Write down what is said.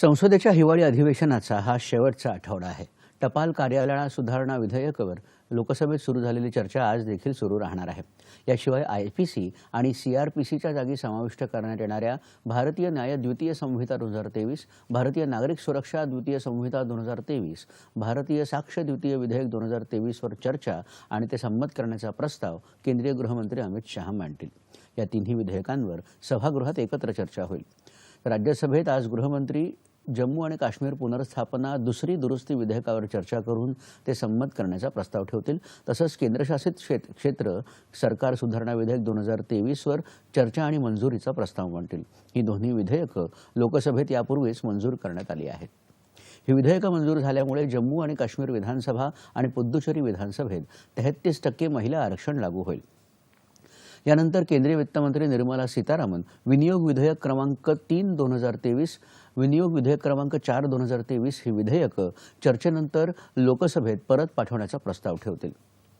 संसदेच्या हिवाळी अधिवेशनाचा हा शेवटचा आठवडा आहे. टपाल कार्यालयाला सुधारणा विधेयकावर लोकसभेत सुरू झालेली चर्चा आज देखील सुरू राहणार आहे. याशिवाय आय पी सी आणि सी आर पी सीच्या जागी समाविष्ट करण्यात येणाऱ्या भारतीय न्याय द्वितीय संहिता दोन हजार तेवीस भारतीय नागरिक सुरक्षा द्वितीय संहिता दोन हजार तेवीस भारतीय साक्ष द्वितीय विधेयक दोन हजार तेवीसवर चर्चा आणि ते संमत करण्याचा प्रस्ताव केंद्रीय गृहमंत्री अमित शहा मांडतील. या तिन्ही विधेयकांवर सभागृहात एकत्र चर्चा होईल. राज्यसभेत आज गृहमंत्री जम्मू आणि काश्मीर पुनर्स्थापना दुसरी दुरुस्ती विधेयकावर चर्चा करून ते संमत करण्याचा प्रस्ताव ठेवतील. तसंच केंद्रशासित क्षेत्र सरकार सुधारणा विधेयक दोन हजार तेवीसवर चर्चा आणि मंजुरीचा प्रस्ताव मांडतील. ही दोन्ही विधेयकं लोकसभेत यापूर्वीच मंजूर करण्यात आली आहेत. ही विधेयकं मंजूर झाल्यामुळे जम्मू आणि काश्मीर विधानसभा आणि पुद्दुचेरी विधानसभेत तेहतीस टक्के महिला आरक्षण लागू होईल. यानंतर केंद्रीय वित्तमंत्री निर्मला सीतारामन विनियोग विधेयक क्रमांक तीन दोन हजार तेवीस विनियोग विधेयक क्रमांक चार दोन हजार तेवीस ही विधेयकं चर्चेनंतर लोकसभेत परत पाठवण्याचा प्रस्ताव ठेवतील.